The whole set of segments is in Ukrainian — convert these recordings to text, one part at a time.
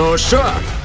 Ну що,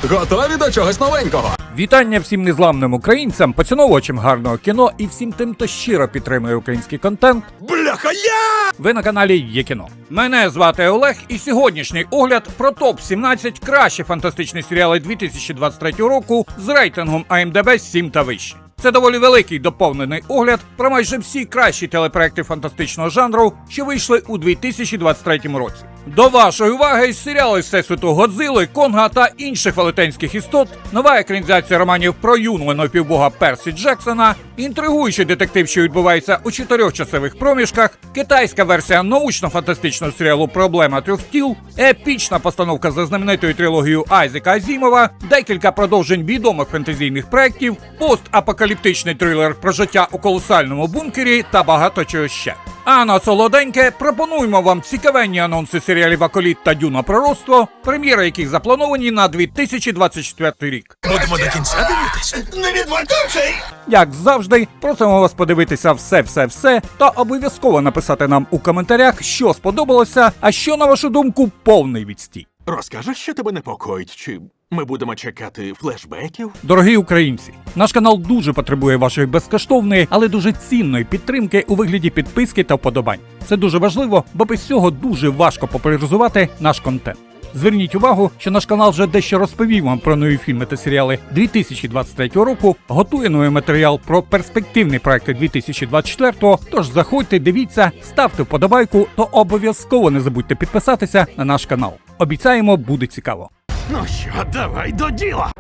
готові до чогось новенького? Вітання всім незламним українцям, поціновувачам гарного кіно і всім тим, хто щиро підтримує український контент. Бляха я! Ви на каналі Є кіно. Мене звати Олег, і сьогоднішній огляд про топ 17 кращі фантастичні серіали 2023 року з рейтингом IMDb 7 та вище. Це доволі великий доповнений огляд про майже всі кращі телепроекти фантастичного жанру, що вийшли у 2023 році. До вашої уваги серіали Всесвіту Годзили, Конга та інших велетенських істот, нова екранізація романів про юного напівбога Персі Джексона, інтригуючий детектив, що відбувається у чотирьох часових проміжках, китайська версія научно-фантастичного серіалу Проблема трьох тіл, епічна постановка за знаменитою трилогією Айзека Азімова, декілька продовжень відомих фентезійних проєктів, постапокаліптичний трилер про життя у колосальному бункері та багато чого ще. А на солоденьке пропонуємо вам цікавенні анонси серіалів Аколіт та Дюна Пророцтво, прем'єри яких заплановані на 2024 рік. Будемо до кінця дивитися. Не відвертавши! Як завжди, просимо вас подивитися все, все, все та обов'язково написати нам у коментарях, що сподобалося, а що, на вашу думку, повний відстій. Розкажеш, що тебе непокоїть? Чи ми будемо чекати флешбеків? Дорогі українці, наш канал дуже потребує вашої безкоштовної, але дуже цінної підтримки у вигляді підписки та вподобань. Це дуже важливо, бо без цього дуже важко популяризувати наш контент. Зверніть увагу, що наш канал вже дещо розповів вам про нові фільми та серіали 2023 року, готує новий матеріал про перспективні проекти 2024, Тож заходьте, дивіться, ставте вподобайку, то обов'язково не забудьте підписатися на наш канал. Обіцяємо, буде цікаво. Ну що, давай до діла!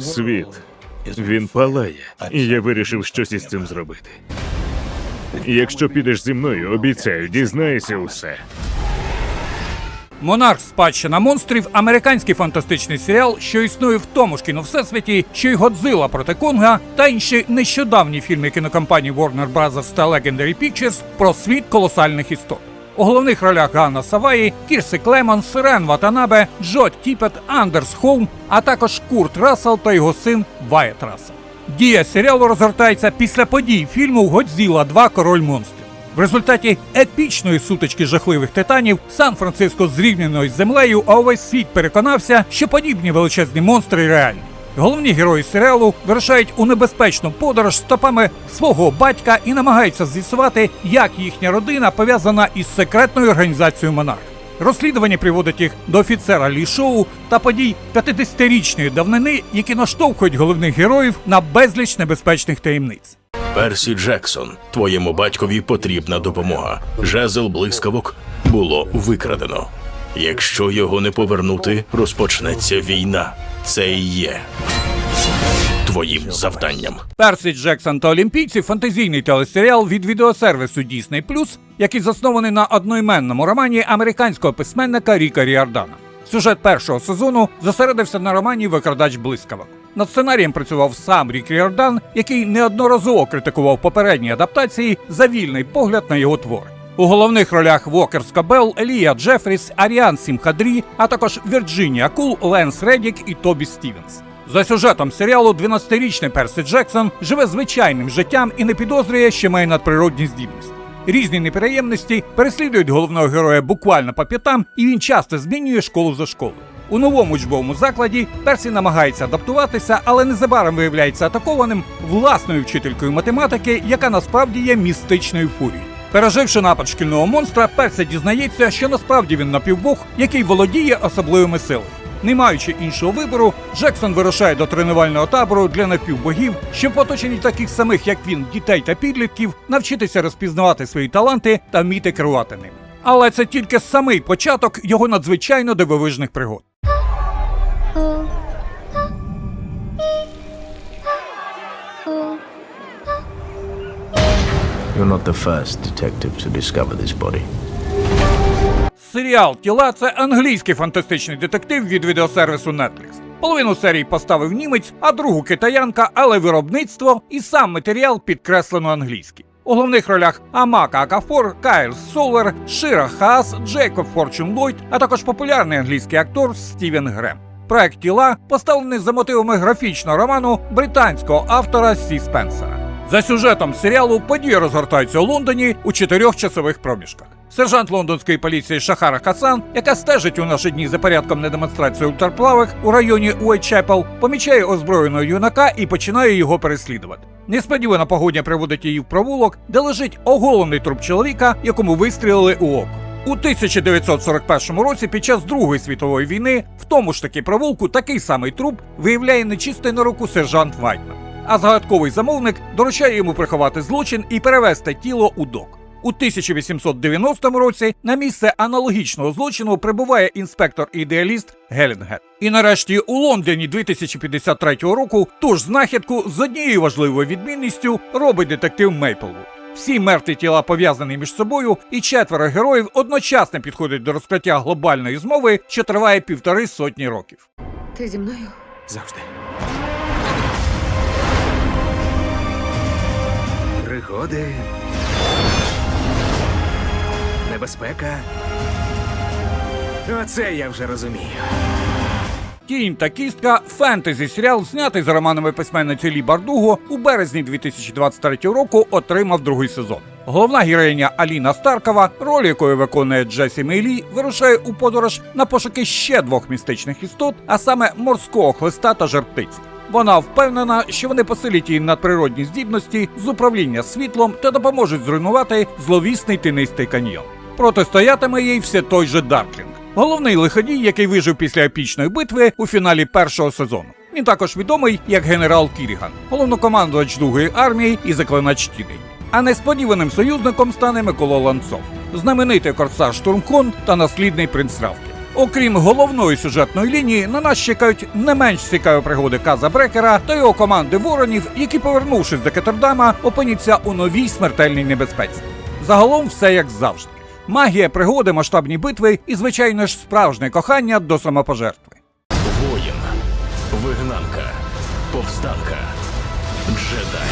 Світ. Він палає, і я вирішив щось із цим зробити. Якщо підеш зі мною, обіцяю, дізнаєшся усе. Монарх спадщина монстрів американський фантастичний серіал, що існує в тому ж кіновсесвіті, що й Годзила проти Конга та інші нещодавні фільми кінокомпанії Warner Bros. та Legendary Pictures про світ колосальних істот. У головних ролях Ганна Саваї, Кірси Клемон, Сирен Ватанабе, Джо Тіпет, Андерс Холм, а також Курт Рассел та його син Вайет Рассел. Дія серіалу розгортається після подій фільму Годзіла 2 Король монстрів. В результаті епічної сутички жахливих титанів Сан-Франциско зрівняно із землею, а увесь світ переконався, що подібні величезні монстри реальні. Головні герої серіалу вирушають у небезпечну подорож стопами свого батька і намагаються з'ясувати, як їхня родина пов'язана із секретною організацією Монарх. Розслідування приводить їх до офіцера Лі Шоу та подій 50-річної давнини, які наштовхують головних героїв на безліч небезпечних таємниць. Персі Джексон, твоєму батькові потрібна допомога. Жезл блискавок було викрадено. Якщо його не повернути, розпочнеться війна. Це і є твоїм завданням. Персі Джексон та Олімпійці фантазійний телесеріал від відеосервісу Disney+, який заснований на одноіменному романі американського письменника Ріка Ріардана. Сюжет першого сезону зосередився на романі Викрадач блискавок. Над сценарієм працював сам Рік Ріордан, який неодноразово критикував попередні адаптації за вільний погляд на його твори. У головних ролях Вокер Скабел, Елія Джефріс, Аріан Сімхадрі, а також Вірджинія Кул, Ленс Редік і Тобі Стівенс. За сюжетом серіалу 12-річний Персі Джексон живе звичайним життям і не підозрює, що має надприродні здібності. Різні неприємності переслідують головного героя буквально по п'ятам, і він часто змінює школу за школою. У новому учбовому закладі Персі намагається адаптуватися, але незабаром виявляється атакованим власною вчителькою математики, яка насправді є містичною фурією. Переживши напад шкільного монстра, Персі дізнається, що насправді він напівбог, який володіє особливими силами. Не маючи іншого вибору, Джексон вирушає до тренувального табору для напівбогів, щоб в оточенні таких самих, як він, дітей та підлітків, навчитися розпізнавати свої таланти та вміти керувати ними. Але це тільки самий початок його надзвичайно дивовижних пригод. You're not the first detective to discover this body. Серіал Тіла це англійський фантастичний детектив від відеосервісу Netflix. Половину серій поставив німець, а другу китаянка, але виробництво і сам матеріал підкреслено англійський. У головних ролях Амака Акафор, Кайл Солер, Шира Хаас, Джейкоб Форчун Ллойд, а також популярний англійський актор Стівен Грем. Проект тіла поставлений за мотивами графічного роману британського автора Сі Спенсера. За сюжетом серіалу події розгортаються у Лондоні у чотирьох часових проміжках. Сержант лондонської поліції Шахара Хасан, яка стежить у наші дні за порядком на демонстрації ультраплавих у районі Уайтчепел, помічає озброєного юнака і починає його переслідувати. Несподівана погодня приводить її в провулок, де лежить оголений труп чоловіка, якому вистрілили у око. У 1941 році, під час Другої світової війни, в тому ж таки провулку такий самий труп виявляє нечистий на руку сержант Вайтман. А загадковий замовник доручає йому приховати злочин і перевести тіло у док. У 1890 році на місце аналогічного злочину прибуває інспектор-ідеаліст Гелінгер. І нарешті у Лондоні 2053 року ту ж знахідку з однією важливою відмінністю робить детектив Мейплвуд. Всі мертві тіла пов'язані між собою, і четверо героїв одночасно підходять до розкриття глобальної змови, що триває півтори сотні років. Ти зі мною? Завжди. Пригоди. Небезпека. Оце я вже розумію. Тінь та кістка фентезі серіал, знятий за романами письменниці Лі Бардуго, у березні 2023 року отримав другий сезон. Головна героїня Аліна Старкова, роль якої виконує Джесі Мейлі, вирушає у подорож на пошуки ще двох містичних істот, а саме морського хлиста та жерптиці. Вона впевнена, що вони посилять її надприродні здібності з управління світлом та допоможуть зруйнувати зловісний тинистий каньйон. Протистоятиме їй все той же Дарклінг, головний лиходій, який вижив після епічної битви у фіналі першого сезону. Він також відомий як генерал Кіріган, головнокомандувач другої армії і заклинач тіней. А несподіваним союзником стане Микола Ланцов, знаменитий корсар Штурмхон та наслідний принц Равки. Окрім головної сюжетної лінії, на нас чекають не менш цікаві пригоди Каза Брекера та його команди воронів, які, повернувшись до Кеттердама, опиняться у новій смертельній небезпеці. Загалом все як завжди. Магія, пригоди, масштабні битви і, звичайно ж, справжнє кохання до самопожертви. Воїн, вигнанка, повстанка, джедай.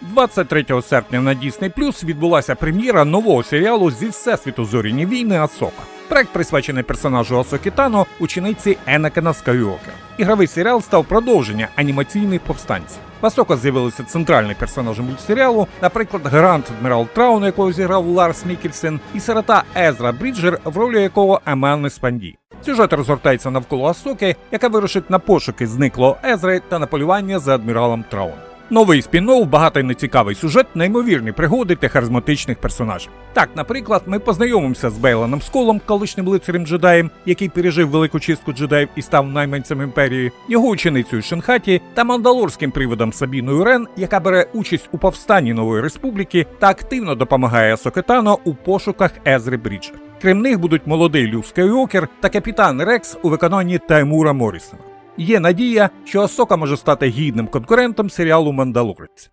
23 серпня на Disney Plus відбулася прем'єра нового серіалу зі всесвіту зоряні війни Асока. Проект присвячений персонажу Асоки Тано, учениці Енакена Скайуокера. Ігровий серіал став продовження анімаційних повстанців. В Асока з'явилися центральні персонажі мультсеріалу, наприклад, Грант Адмірал Траун, якого зіграв Ларс Мікельсен, і сирота Езра Бріджер, в ролі якого Амел Спанді. Сюжет розгортається навколо Асоки, яка вирушить на пошуки зниклого Езри та на полювання за адміралом Траун. Новий спін-офф, багатий нецікавий сюжет, неймовірні пригоди та харизматичних персонажів. Так, наприклад, ми познайомимося з Бейланом Сколом, колишнім лицарем джедаєм, який пережив велику чистку джедаїв і став найманцем імперії, його ученицею Шинхаті та мандалорським приводом Сабіною Рен, яка бере участь у повстанні нової республіки та активно допомагає Сокетано у пошуках Езри Бріджер. Крім них будуть молодий Люк Скайуокер та капітан Рекс у виконанні Таймура Моррісона. Є надія, що Асока може стати гідним конкурентом серіалу Мандалорець.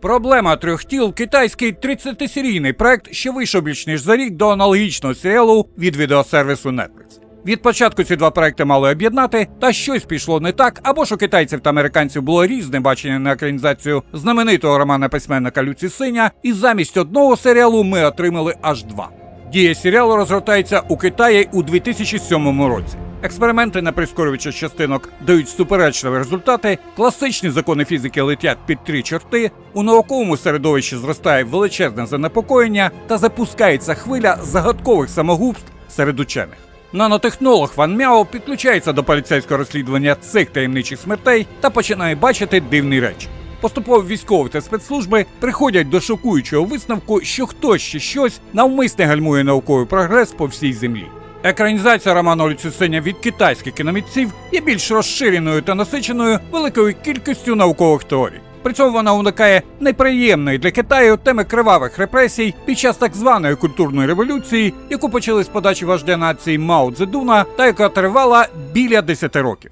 Проблема трьох тіл китайський 30-серійний проект, що вийшов більш ніж за рік до аналогічного серіалу від відеосервісу Netflix. Від початку ці два проекти мали об'єднати, та щось пішло не так, або ж у китайців та американців було різне бачення на екранізацію знаменитого романа письменника Люці Синя, і замість одного серіалу ми отримали аж два. Дія серіалу розгортається у Китаї у 2007 році. Експерименти на прискорювачах частинок дають суперечливі результати, класичні закони фізики летять під три чорти, у науковому середовищі зростає величезне занепокоєння та запускається хвиля загадкових самогубств серед учених. Нанотехнолог Ван Мяо підключається до поліцейського розслідування цих таємничих смертей та починає бачити дивні речі. Поступово військові та спецслужби приходять до шокуючого висновку, що хтось чи щось навмисне гальмує науковий прогрес по всій землі. Екранізація роману Люцисеня від китайських кіномітців є більш розширеною та насиченою великою кількістю наукових теорій. При цьому вона уникає неприємної для Китаю теми кривавих репресій під час так званої культурної революції, яку почали з подачі вождя нації Мао Цзедуна та яка тривала біля 10 років.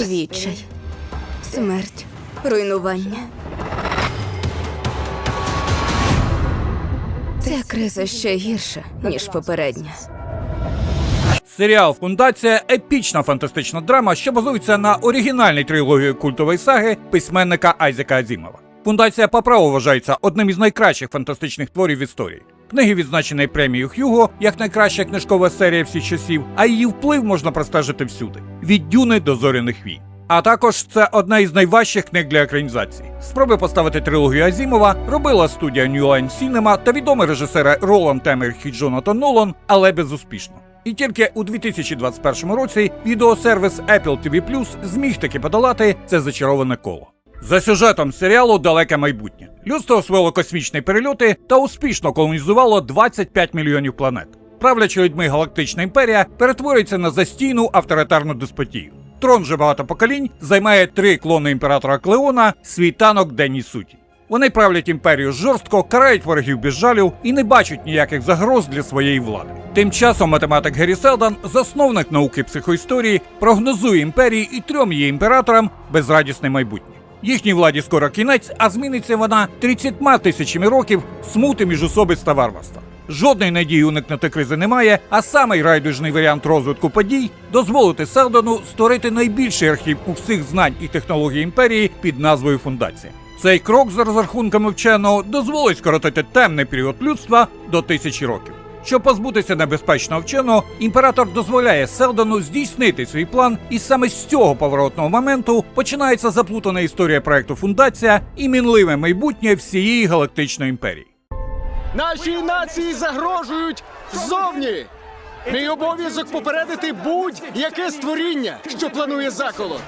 Відчай, смерть, руйнування. Ця криза ще гірша, ніж попередня. Серіал Фундація епічна фантастична драма, що базується на оригінальній трилогії культової саги письменника Айзека Азімова. Фундація по праву вважається одним із найкращих фантастичних творів в історії. Книги відзначені премією Х'юго як найкраща книжкова серія всіх часів, а її вплив можна простежити всюди від дюни до зоряних вій. А також це одна із найважчих книг для екранізації. Спроби поставити трилогію Азімова робила студія New Line Cinema та відомі режисери Роланд Емерх і Джонатан Нолан, але безуспішно. І тільки у 2021 році відеосервіс Apple TV Plus зміг таки подолати це зачароване коло. За сюжетом серіалу Далеке майбутнє. Людство освоїло космічні перельоти та успішно колонізувало 25 мільйонів планет. Правляча людьми галактична імперія перетворюється на застійну авторитарну деспотію. Трон вже багато поколінь займає три клони імператора Клеона, світанок денній суті. Вони правлять імперію жорстко, карають ворогів без жалю і не бачать ніяких загроз для своєї влади. Тим часом математик Геррі Селдан, засновник науки психоісторії, прогнозує імперії і трьом її імператорам безрадісне майбутнє. Їхній владі скоро кінець, а зміниться вона 30 тисячами років смути міжособиць та варварства. Жодної надії уникнути кризи немає, а самий райдужний варіант розвитку подій дозволити Селдону створити найбільший архів усіх знань і технологій імперії під назвою Фундація. Цей крок, за розрахунками вченого, дозволить скоротити темний період людства до тисячі років. Щоб позбутися небезпечного вченого, імператор дозволяє Селдону здійснити свій план, і саме з цього поворотного моменту починається заплутана історія проекту Фундація і мінливе майбутнє всієї галактичної імперії. Нашій нації загрожують ззовні. Мій обов'язок попередити будь-яке створіння, що планує заколот.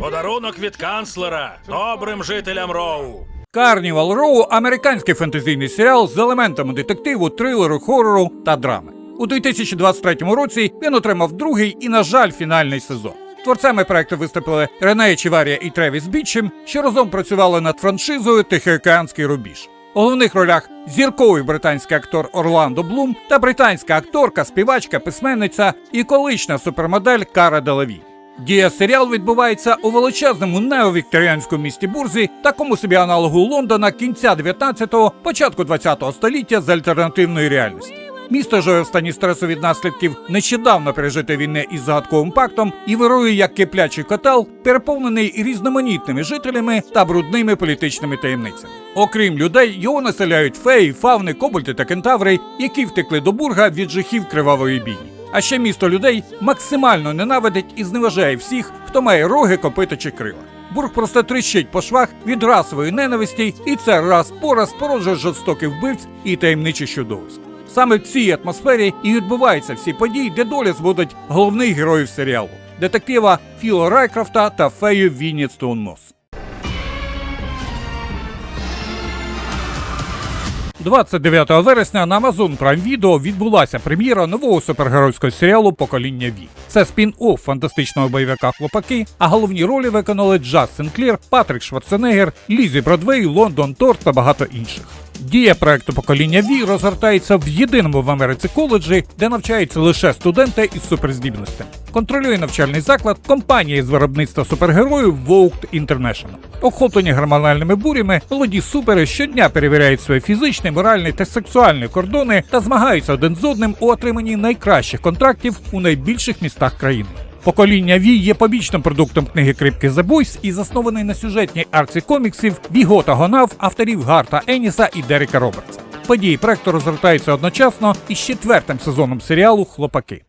Подарунок від канцлера добрим жителям Роу. Карнівал Роу американський фентезійний серіал з елементами детективу, трилеру, хорору та драми. У 2023 році він отримав другий і, на жаль, фінальний сезон. Творцями проекту виступили Рене Чіварія і Тревіс Бітчем, що разом працювали над франшизою Тихоокеанський рубіж. У головних ролях зірковий британський актор Орландо Блум та британська акторка, співачка, письменниця і колишня супермодель Кара Делаві. Дія серіал відбувається у величезному неовікторіанському місті Бурзі, такому собі аналогу Лондона кінця 19-го, початку 20-го століття з альтернативної реальності. Місто живе в стані стресу від наслідків нещодавно пережити війни із загадковим пактом і вирує як киплячий котел, переповнений різноманітними жителями та брудними політичними таємницями. Окрім людей, його населяють феї, фавни, кобальти та кентаври, які втекли до бурга від жахів кривавої бійні. А ще місто людей максимально ненавидить і зневажає всіх, хто має роги, копита чи крила. Бург просто тріщить по швах від расової ненависті, і це раз по раз породжує жорстоких вбивць і таємничих чудовиськ. Саме в цій атмосфері і відбуваються всі події, де доля зводить головних героїв серіалу детектива Філа Райкрафта та фею Вінні Стоунмос. 29 вересня на Amazon Prime Video відбулася прем'єра нового супергеройського серіалу Покоління Ві. Це спін-офф фантастичного бойовика Хлопаки, а головні ролі виконали Джас Сенклір, Патрік Шварценеггер, Лізі Бродвей, Лондон Торт та багато інших. Дія проекту покоління Ві розгортається в єдиному в Америці коледжі, де навчаються лише студенти із суперздібностями. Контролює навчальний заклад компанія з виробництва супергероїв Vogue International. Охоплені гормональними бурями, молоді супери щодня перевіряють свої фізичні, моральні та сексуальні кордони та змагаються один з одним у отриманні найкращих контрактів у найбільших містах країни. Покоління Ві є побічним продуктом книги Крипки The Boys і заснований на сюжетній арці коміксів Вігота Гонав авторів Гарта Еніса і Дерека Робертса. Події проекту розгортаються одночасно із четвертим сезоном серіалу Хлопаки.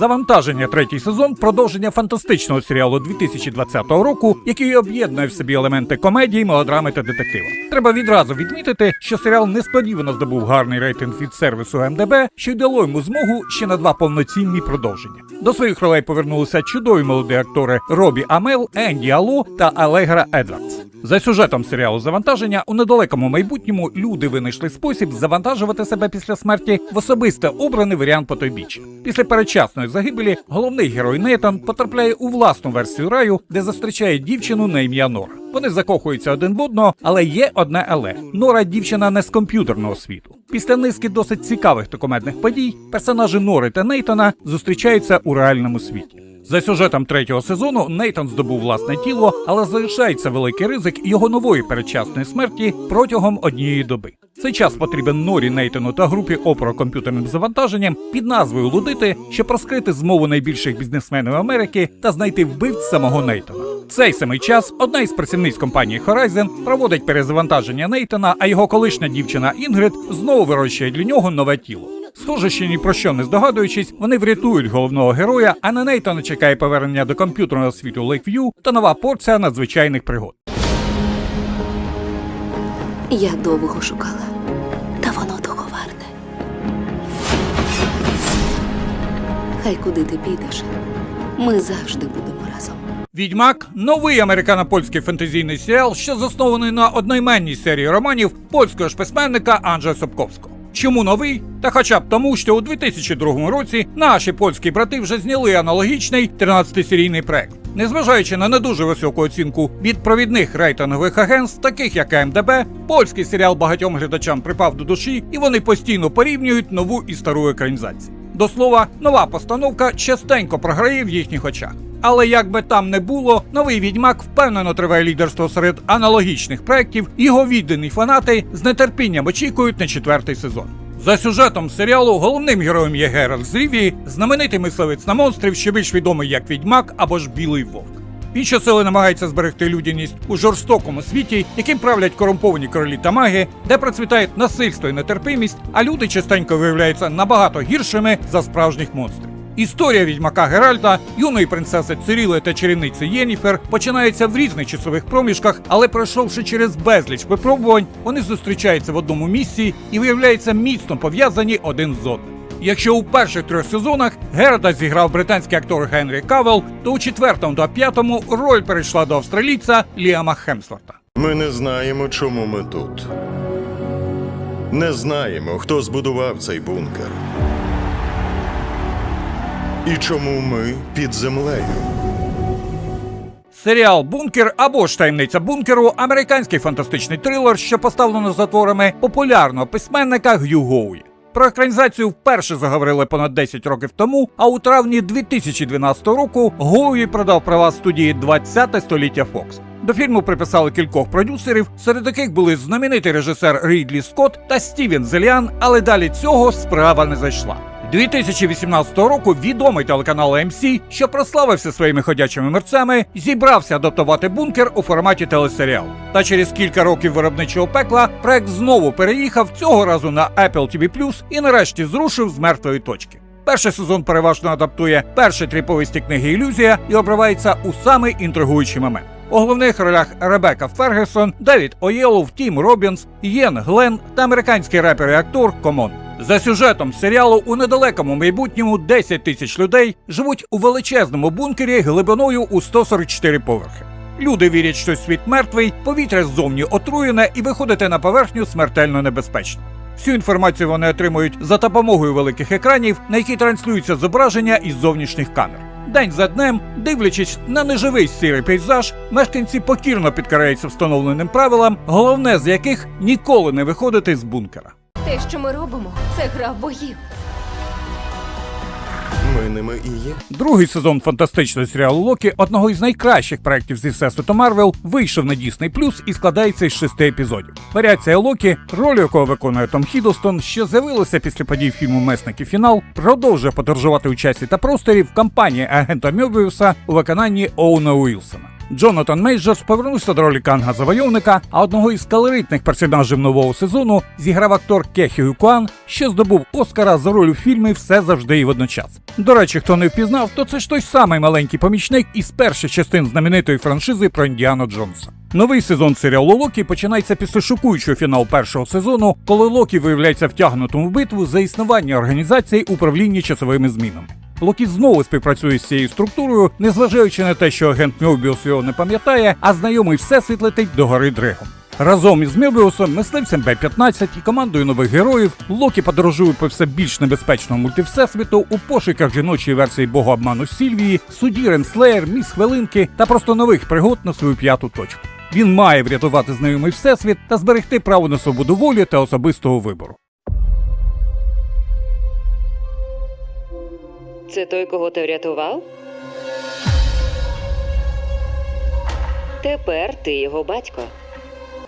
Завантаження третій сезон продовження фантастичного серіалу 2020 року, який об'єднує в собі елементи комедії, мелодрами та детектива. Треба відразу відмітити, що серіал несподівано здобув гарний рейтинг від сервісу МДБ, що й дало йому змогу ще на два повноцінні продовження. До своїх ролей повернулися чудові молоді актори Робі Амел, Енді Алло та Алегра Едвардс. За сюжетом серіалу Завантаження у недалекому майбутньому люди винайшли спосіб завантажувати себе після смерті в особисто обраний варіант потойбіччя. Після передчасної загибелі головний герой Нейтан потрапляє у власну версію раю, де зустрічає дівчину на ім'я Нора. Вони закохуються один в одного, але є одне але Нора дівчина не з комп'ютерного світу. Після низки досить цікавих та комедних подій персонажі Нори та Нейтана зустрічаються у реальному світі. За сюжетом третього сезону Нейтан здобув власне тіло, але залишається великий ризик його нової передчасної смерті протягом однієї доби. Цей час потрібен Норі Нейтану та групі опора комп'ютерним завантаженням під назвою Лудити, щоб розкрити змову найбільших бізнесменів Америки та знайти вбивць самого Нейтана. В цей самий час одна із працівниць компанії Horizon проводить перезавантаження Нейтана, а його колишня дівчина Інгрид знову вирощує для нього нове тіло. Схоже, що ні про що не здогадуючись, вони врятують головного героя, а на Нейтана чекає повернення до комп'ютерного світу Лейкв'ю та нова порція надзвичайних пригод. Я довго шукала, та воно того варте. Хай куди ти підеш, ми завжди будемо разом. Відьмак новий американо-польський фентезійний серіал, що заснований на одноіменній серії романів польського ж письменника Анджея Собковського. Чому новий? Та хоча б тому, що у 2002 році наші польські брати вже зняли аналогічний 13-серійний проект. Незважаючи на не дуже високу оцінку від провідних рейтингових агентств, таких як АМДБ, польський серіал багатьом глядачам припав до душі, і вони постійно порівнюють нову і стару екранізацію. До слова, нова постановка частенько програє в їхніх очах. Але як би там не було, новий відьмак впевнено триває лідерство серед аналогічних проєктів. Його віддані фанати з нетерпінням очікують на четвертий сезон. За сюжетом серіалу головним героєм є Геральт з Рівії, знаменитий мисливець на монстрів, що більш відомий як відьмак або ж білий вовк. Інші сили намагається зберегти людяність у жорстокому світі, яким правлять корумповані королі та маги, де процвітають насильство і нетерпимість, а люди частенько виявляються набагато гіршими за справжніх монстрів. Історія відьмака Геральта, юної принцеси Циріли та чарівниці Єніфер починається в різних часових проміжках, але пройшовши через безліч випробувань, вони зустрічаються в одному місці і виявляються міцно пов'язані один з одним. Якщо у перших трьох сезонах Геральта зіграв британський актор Генрі Кавел, то у четвертому та п'ятому роль перейшла до австралійця Ліама Хемсворта. Ми не знаємо, чому ми тут. Не знаємо, хто збудував цей бункер. І чому ми під землею. Серіал Бункер або ж таємниця бункеру американський фантастичний трилер, що поставлено за творами популярного письменника Г'ю Гоуї. Про екранізацію вперше заговорили понад 10 років тому, а у травні 2012 року Гоуї продав права студії 20 століття Фокс. До фільму приписали кількох продюсерів, серед яких були знаменитий режисер Рідлі Скотт та Стівен Зеліан, але далі цього справа не зайшла. 2018 року відомий телеканал AMC, що прославився своїми ходячими мерцями, зібрався адаптувати бункер у форматі телесеріалу. Та через кілька років виробничого пекла проект знову переїхав цього разу на Apple TV+, і нарешті зрушив з мертвої точки. Перший сезон переважно адаптує перші три повісті книги Ілюзія і обривається у самий інтригуючий момент. У головних ролях Ребека Фергюсон, Девід Оєлов, Тім Робінс, Єн Глен та американський репер і актор Комон. За сюжетом серіалу у недалекому майбутньому 10 тисяч людей живуть у величезному бункері глибиною у 144 поверхи. Люди вірять, що світ мертвий, повітря ззовні отруєне і виходити на поверхню смертельно небезпечно. Всю інформацію вони отримують за допомогою великих екранів, на які транслюються зображення із зовнішніх камер. День за днем, дивлячись на неживий сірий пейзаж, мешканці покірно підкоряються встановленим правилам, головне з яких ніколи не виходити з бункера. Те, що ми робимо, це гра в богів. Ми ними і є. Другий сезон фантастичного серіалу Локі, одного із найкращих проєктів зі всесвіту Марвел, вийшов на Disney Plus і складається із шести епізодів. Варіація Локі, роль якого виконує Том Хіддлстон, що з'явилася після подій фільму Месник і фінал, продовжує подорожувати у часі та просторі в кампанії агента Мьобіуса у виконанні Оуна Уілсона. Джонатан Мейджорс повернувся до ролі Канга Завойовника, а одного із колоритних персонажів нового сезону зіграв актор Кехі Юкуан, що здобув Оскара за роль у фільмі Все завжди і водночас. До речі, хто не впізнав, то це ж той самий маленький помічник із перших частин знаменитої франшизи про Індіану Джонса. Новий сезон серіалу Локі починається після шокуючого фіналу першого сезону, коли Локі виявляється втягнутим в битву за існування організації управління часовими змінами. Локі знову співпрацює з цією структурою, незважаючи на те, що агент Мьобіус його не пам'ятає, а знайомий всесвіт летить до гори Дрегом. Разом із Мьобіусом, мисливцем Б-15 і командою нових героїв Локі подорожує по все більш небезпечному мультивсесвіту у пошуках жіночої версії богу обману Сільвії, судді Ренслеєр, міс Хвилинки та просто нових пригод на свою п'яту точку. Він має врятувати знайомий всесвіт та зберегти право на свободу волі та особистого вибору. Це той, кого ти врятував? Тепер ти його батько.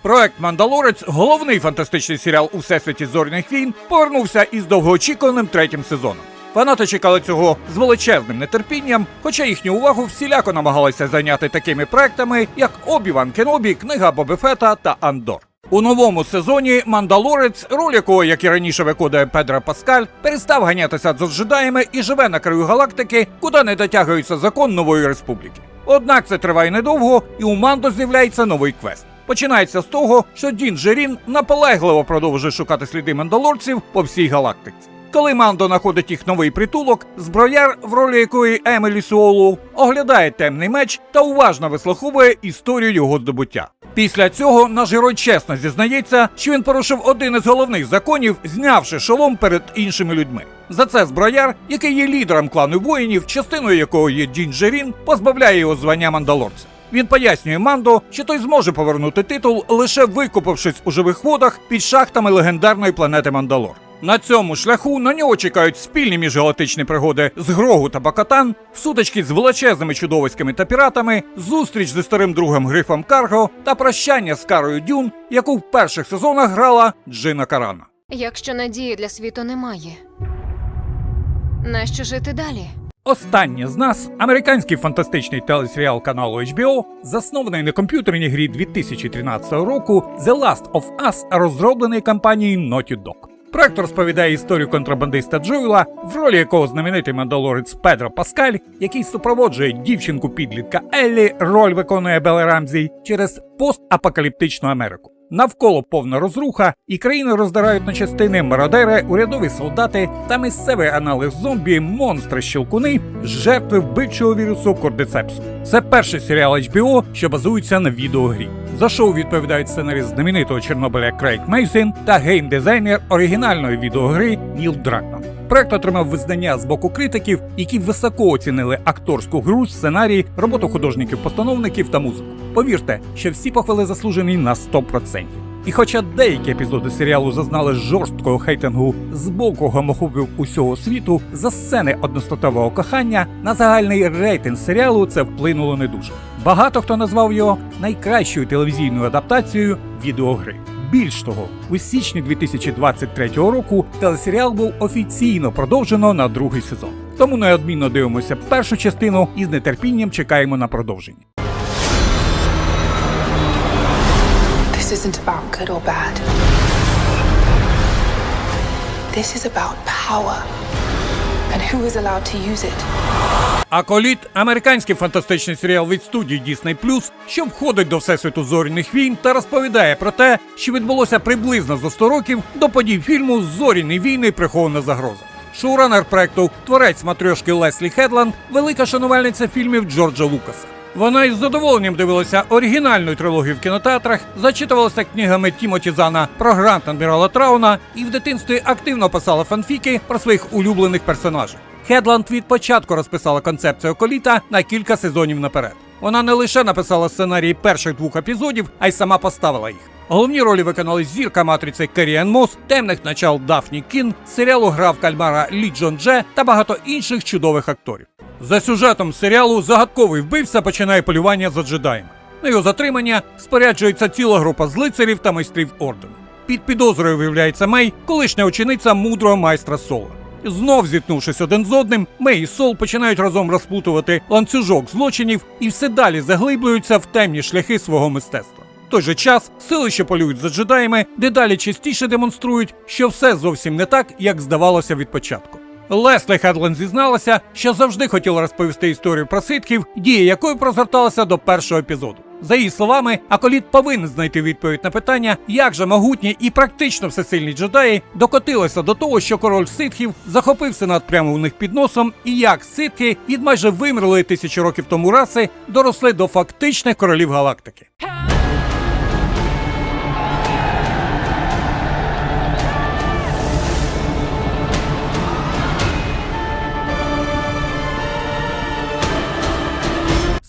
Проект Мандалорець, головний фантастичний серіал у всесвіті зоряних війн, повернувся із довгоочікуваним третім сезоном. Фанати чекали цього з величезним нетерпінням, хоча їхню увагу всіляко намагалися зайняти такими проектами, як Обіван Кенобі, книга Боби Фета та Андор. У новому сезоні Мандалорець, роль якого, як і раніше виконує Педро Паскаль, перестав ганятися за джедаями і живе на краю галактики, куди не дотягується закон нової республіки. Однак це триває недовго, і у Мандо з'являється новий квест. Починається з того, що Дін Джерін наполегливо продовжує шукати сліди мандалорців по всій галактиці. Коли Мандо знаходить їх новий притулок, зброяр, в ролі якої Емілі Суолу, оглядає темний меч та уважно вислуховує історію його здобуття. Після цього наш герой чесно зізнається, що він порушив один із головних законів, знявши шолом перед іншими людьми. За це зброяр, який є лідером клану воїнів, частиною якого є Дін Джерін, позбавляє його звання мандалорця. Він пояснює Мандо, що той зможе повернути титул, лише викупившись у живих водах під шахтами легендарної планети Мандалор. На цьому шляху на нього чекають спільні міжгалактичні пригоди з Грогу та Бакатан, сутички з величезними чудовиськами та піратами, зустріч зі старим другом Грифом Карго та прощання з Карою Дюн, яку в перших сезонах грала Джина Карана. Якщо надії для світу немає, нащо жити далі? Останнє з нас американський фантастичний телесеріал каналу HBO, заснований на комп'ютерній грі 2013 року The Last of Us, розроблений компанією Naughty Dog. Проект розповідає історію контрабандиста Джоела, в ролі якого знаменитий мандалорець Педро Паскаль, який супроводжує дівчинку підлітка Еллі, роль виконує Белла Рамзі, через постапокаліптичну Америку. Навколо повна розруха, і країни роздирають на частини мародери, урядові солдати та місцевий аналіз зомбі, монстри щелкуни, жертви вбивчого вірусу кордицепсу. Це перший серіал HBO, що базується на відеогрі. За шоу відповідають сценаріст знаменитого Чорнобиля Крейг Мейсін та геймдизайнер оригінальної відеогри Ніл Дракман. Проект отримав визнання з боку критиків, які високо оцінили акторську гру, сценарій, роботу художників-постановників та музику. Повірте, що всі похвали заслужені на 100%. І хоча деякі епізоди серіалу зазнали жорсткого хейтингу з боку гомофобів усього світу за сцени одностатевого кохання, на загальний рейтинг серіалу це вплинуло не дуже. Багато хто назвав його найкращою телевізійною адаптацією відеогри. Більш того, у січні 2023 року телесеріал був офіційно продовжено на другий сезон. Тому неодмінно дивимося першу частину і з нетерпінням чекаємо на продовження. This isn't about good or bad. This is about power and who is allowed to use it. Аколіт американський фантастичний серіал від студії Disney+, що входить до всесвіту зоряних війн та розповідає про те, що відбулося приблизно за 100 років до подій фільму Зоряні війни прихована загроза. Шоуранер проекту, творець матрьошки Леслі Хедланд, велика шанувальниця фільмів Джорджа Лукаса. Вона із задоволенням дивилася оригінальну трилогію в кінотеатрах, зачитувалася книгами Тімоті Зана про грант адмірала Трауна і в дитинстві активно писала фанфіки про своїх улюблених персонажів. Хедланд від початку розписала концепцію коліта на кілька сезонів наперед. Вона не лише написала сценарії перших двох епізодів, а й сама поставила їх. Головні ролі виконали зірка матриці Керіан Мос, темних начал Дафні Кін, серіалу грав кальмара Лі Джон Дже та багато інших чудових акторів. За сюжетом серіалу загадковий вбивця починає полювання за джедаєм. На його затримання споряджується ціла група злицарів та майстрів ордену. Під підозрою виявляється Мей, колишня учениця мудрого майстра Сола. Знов зіткнувшись один з одним, Мей і Сол починають разом розплутувати ланцюжок злочинів і все далі заглиблюються в темні шляхи свого мистецтва. В той же час сили, що полюють за джедаями, дедалі частіше демонструють, що все зовсім не так, як здавалося від початку. Леслі Хедлен зізналася, що завжди хотіла розповісти історію про ситхів, дія якої прозгорталася до першого епізоду. За її словами, Аколіт повинен знайти відповідь на питання, як же могутні і практично всесильні джедаї докотилися до того, що король ситхів захопив сенат прямо у них під носом, і як ситхи від майже вимерлої тисячі років тому раси доросли до фактичних королів галактики.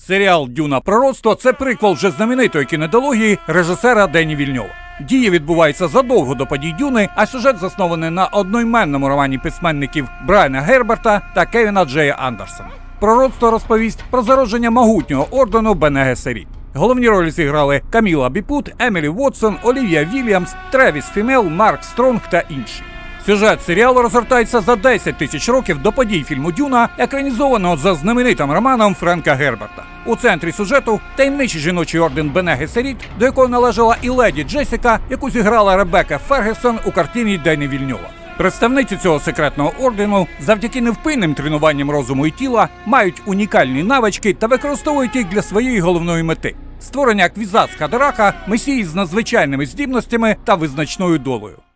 Серіал Дюна Пророцтво це приквел вже знаменитої кінедології режисера Дені Вільньова. Дія відбувається задовго до подій Дюни, а сюжет заснований на одноіменному романі письменників Брайана Герберта та Кевіна Джея Андерсона. Пророцтво розповість про зародження могутнього ордену Бене Гесеріт. Головні ролі зіграли Каміла Біпут, Емілі Вотсон, Олівія Вільямс, Тревіс Фімел, Марк Стронг та інші. Сюжет серіалу розгортається за 10 тисяч років до подій фільму Дюна, екранізованого за знаменитим романом Френка Герберта. У центрі сюжету таємничий жіночий орден Бене Гесеріт, до якого належала і леді Джесіка, яку зіграла Ребекка Фергюсон у картині Дені Вільньова. Представниці цього секретного ордену завдяки невпинним тренуванням розуму і тіла мають унікальні навички та використовують їх для своєї головної мети створення квізац Хадарака, месії з надзвичайними здібностями та визначною долею.